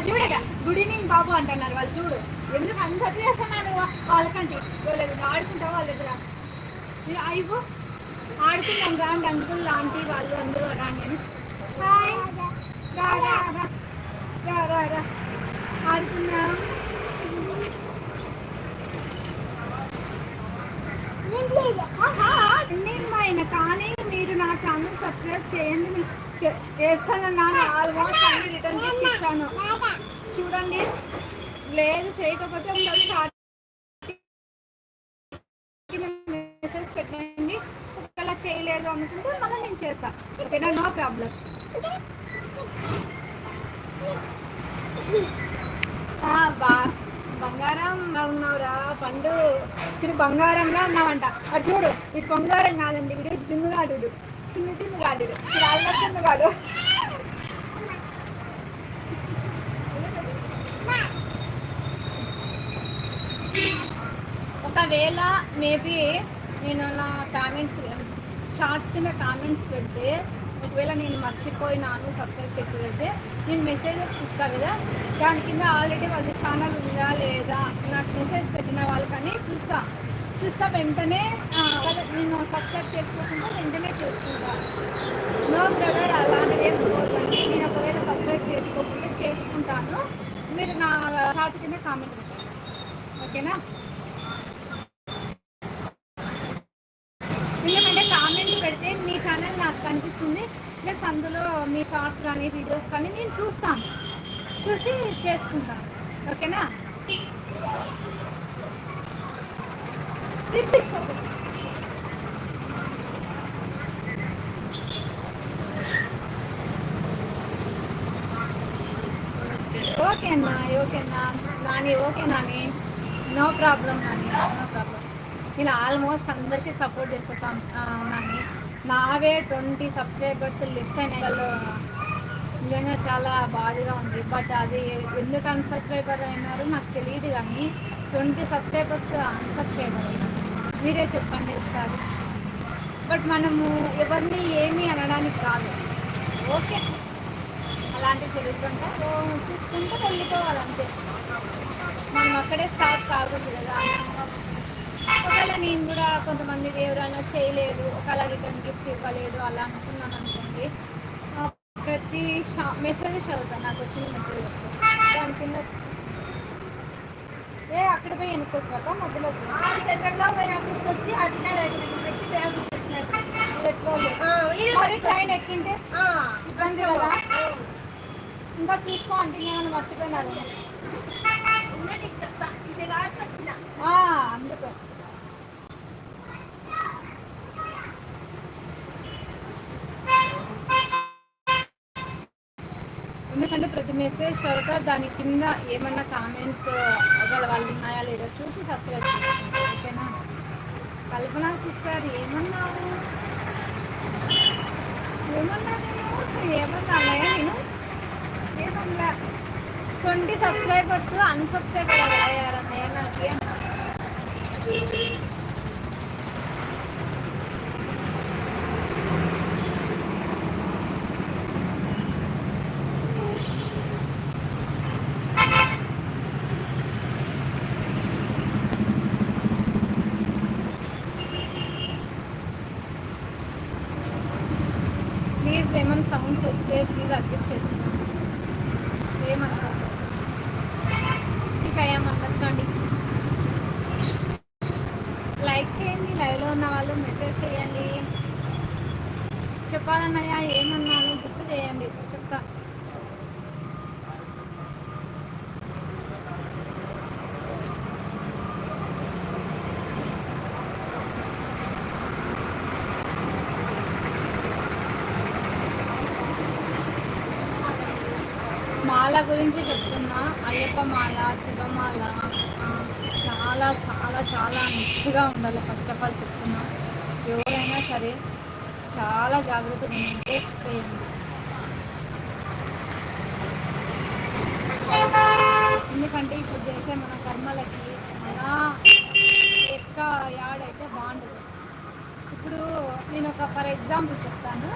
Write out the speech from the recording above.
అది చూడగా good evening బాబు అంటున్నారు వాళ్ళు చూడు ఎందుకు అంత చేస్తున్నాను వాళ్ళకంటే వాళ్ళకి ఆడుకుంటావు వాళ్ళ దగ్గర? మీరు అయిపో ఆడుకుందాం రాండి అంకుల్ లాంటి వాళ్ళు అందరూ రాండి అని హాయ్ రా రా రా రా రా రా ఆడుకుందాం. నేను మా ఆయన కానీ మీరు నా ఛానల్ సబ్స్క్రైబ్ చేయండి. చేస్తాను నాన్న. ఆల్మోస్ట్ అన్ని రిటర్న్ గిఫ్ట్ ఇచ్చాను చూడండి. లేదు చేయకపోతే షార్ట్ మెసేజ్ పెట్టండి. ఒకవేళ చేయలేదు అనుకుంటే మళ్ళీ నేను చేస్తాను ఓకేనా? No problem. బా బంగారం ఉన్నావురా పండు. చిన్న బంగారంగా ఉన్నావంట. అది చూడు ఇది బంగారం కాదండి ఇది జున్నుగాడు చిన్న చిన్నగాడు చిన్న చిన్నగాడు ఒకవేళ మేబీ నేను నా కామెంట్స్ షార్ట్స్ కింద కామెంట్స్ పెడితే ఒకవేళ నేను మర్చిపోయినాను సబ్స్క్రైబ్ చేసి పెడితే నేను మెసేజెస్ చూస్తాను కదా. దాని కింద ఆల్రెడీ వాళ్ళ ఛానల్ ఉందా లేదా నాకు మెసేజ్ పెట్టిన వాళ్ళకని చూస్తా. చూస్తా వెంటనే నేను సబ్స్క్రైబ్ చేసుకోకుండా వెంటనే చేసుకుంటాను నో బ్రదర్ అలాంటిది ఏం పోదండి నేను ఒకవేళ సబ్స్క్రైబ్ చేసుకోకుండా చేసుకుంటాను. మీరు నా షార్ట్ కింద కామెంట్ పెట్టండి. ఓకేనా? ఎందుకంటే కామెంట్ పెడితే మీ ఛానల్ నాకు కనిపిస్తుంది. ప్లస్ అందులో మీ షార్ట్స్ కానీ వీడియోస్ కానీ నేను చూస్తాను. చూసి చేసుకుంటాను. ఓకేనా? తిప్పించుకో. ఓకే అన్నా ఓకే అన్నా Nani okay Nani. No problem Nani no problem. నేను ఆల్మోస్ట్ అందరికీ సపోర్ట్ చేస్తా నాని. నావే ట్వంటీ సబ్స్క్రైబర్స్ లెస్ అయినాయి. వాళ్ళు నిజంగా చాలా బాధగా ఉంది. బట్ అది ఎందుకు అన్సబ్స్క్రైబర్ అయినారో నాకు తెలియదు కానీ ట్వంటీ సబ్స్క్రైబర్స్ అన్సబ్స్క్రైబర్ అయినారు. మీరే చెప్పండి ఒకసారి. బట్ మనము ఎవరిని ఏమీ అనడానికి కాదు ఓకే. అలాంటివి జరుగుతుంటే చూసుకుంటూ వెళ్ళిపోవాలి అంతే మనం అక్కడే స్టార్ట్ కాకూడదు కదా. ఒకవేళ నేను కూడా కొంతమంది ఎవరైనా చేయలేదు ఒకవేళ రిటర్న్ గిఫ్ట్ ఇవ్వలేదు అలా అనుకున్నాను అనుకోండి ప్రతి షా మెసేజ్ చదువుతాను. నాకు వచ్చిన మెసేజ్ వస్తుంది. దాని కింద ఏ అక్కడ పోయి వెనుకోసాక మధ్యలో వచ్చి ట్రైన్ ఎక్కింటే ఇబ్బంది కదా. ఇంకా చూసుకో అంటే నేను మర్చిపోయినారు ఆ, అందుకు. ఎందుకంటే ప్రతి మెసేజ్ చదువుతా దాని కింద ఏమన్నా కామెంట్స్ ఒకవేళ వాళ్ళు ఉన్నాయా లేదో చూసి సబ్స్క్రైబ్ చేసుకుంటాం ఓకేనా? కల్పన సిస్టర్ ఏమన్నావు ఏమన్నా నేను ఏమన్నా నేను ఏమన్నా ట్వంటీ సబ్స్క్రైబర్స్ అన్సబ్స్క్రైబర్ అయ్యారన్నయ్య నాకు అన్నా ప్లీజ్ ఏమైనా సౌండ్స్ వస్తే ప్లీజ్ అడ్జస్ట్ చేసుకోండి ఏమనుకోండి ఇంకా ఏం అండర్స్టాండింగ్ లైక్ చేయండి లైవ్లో ఉన్న వాళ్ళు మెసేజ్ చేయండి చెప్పాలన్నయ్యా ఏమన్నాను? గుర్తు చేయండి చెప్తా. మాల గురించి చెప్తున్నా. అయ్యప్ప మాల శివమాల చాలా చాలా చాలా నిష్ఠగా ఉండాలి. ఫస్ట్ ఆఫ్ ఆల్ చెప్తున్నా. ఎవరైనా సరే చాలా జాగ్రత్తగా ఉంటే వేయండి ఎందుకంటే ఇప్పుడు చేసే మన కర్మలకి మన ఎక్స్ట్రా యాడ్ అయితే బాగుండదు ఇప్పుడు నేను ఒక ఫర్ ఎగ్జాంపుల్ చెప్తాను.